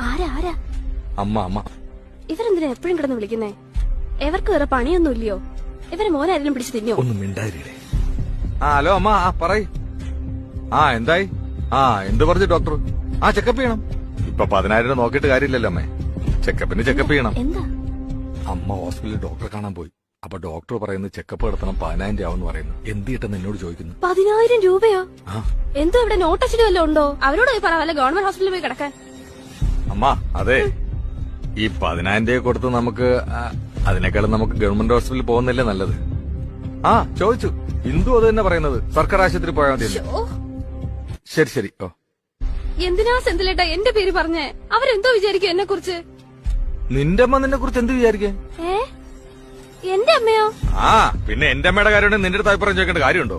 ആരാ ആരാ? അമ്മ അമ്മ. ഇവരെന്തിനാ എപ്പോഴും കിടന്ന് വിളിക്കുന്നേ? എവർക്ക് വേറെ പണിയൊന്നും ഇല്ലയോ ഇവരെ മോനാരെങ്കിലും പിടിച്ച് തിന്നോ ഒന്നും മിണ്ടാതിരിക്കേ ആ ഹലോ അമ്മ ആ പറയ്. ആ എന്തായി? ആ എന്ത് പറഞ്ഞു ഡോക്ടർ? ആ ചെക്കപ്പ് ചെയ്യണം. ഇപ്പൊ പതിനായിരം രൂപ നോക്കിയിട്ട് കാര്യമില്ലല്ലോ അമ്മേ. ചെക്കപ്പിന് ചെക്കപ്പ് ചെയ്യണം. എന്താ? അമ്മ ഹോസ്പിറ്റലിൽ ഡോക്ടറെ കാണാൻ പോയി. അപ്പൊ ഡോക്ടർ പറയുന്നത് ചെക്കപ്പ് നടത്തണം പതിനായിരം രൂപ എന്ന് പറയുന്നു. എന്തിട്ടെന്ന് എന്നോട് ചോദിക്കുന്നു. പതിനായിരം രൂപയോ? എന്തോ ഇവിടെ നോട്ടച്ചിട്ട് വല്ലതും ഉണ്ടോ? അവരോട് പോയി പറ വല്ല ഗവൺമെന്റ് ഹോസ്പിറ്റലിൽ പോയി കിടക്കാൻ. അമ്മ അതെ. ഈ പതിനായിരം രൂപ കൊടുത്ത് നമുക്ക് അതിനേക്കാളും നമുക്ക് ഗവൺമെന്റ് ഹോസ്പിറ്റലിൽ പോകുന്നില്ലേ നല്ലത്? ആ ചോദിച്ചു. ഹിന്ദു അത് തന്നെ പറയുന്നത്. സർക്കാർ ആശുപത്രി പോയാൽ മതി ശരി ശരി. ഓ. എന്തിനാ സെന്തിലേട്ടാ എന്റെ പേര് പറഞ്ഞേ? അവരെന്തോ വിചാരിക്കും എന്നെ കുറിച്ച് നിന്റെ അമ്മ നിന്നെ കുറിച്ച് എന്ത് വിചാരിക്കേ? എന്റെ അമ്മയോ? ആ പിന്നെ എന്റെ അമ്മയുടെ കാര്യം നിന്റെ അടുത്ത് അഭിപ്രായം ചോദിക്കേണ്ട കാര്യമുണ്ടോ?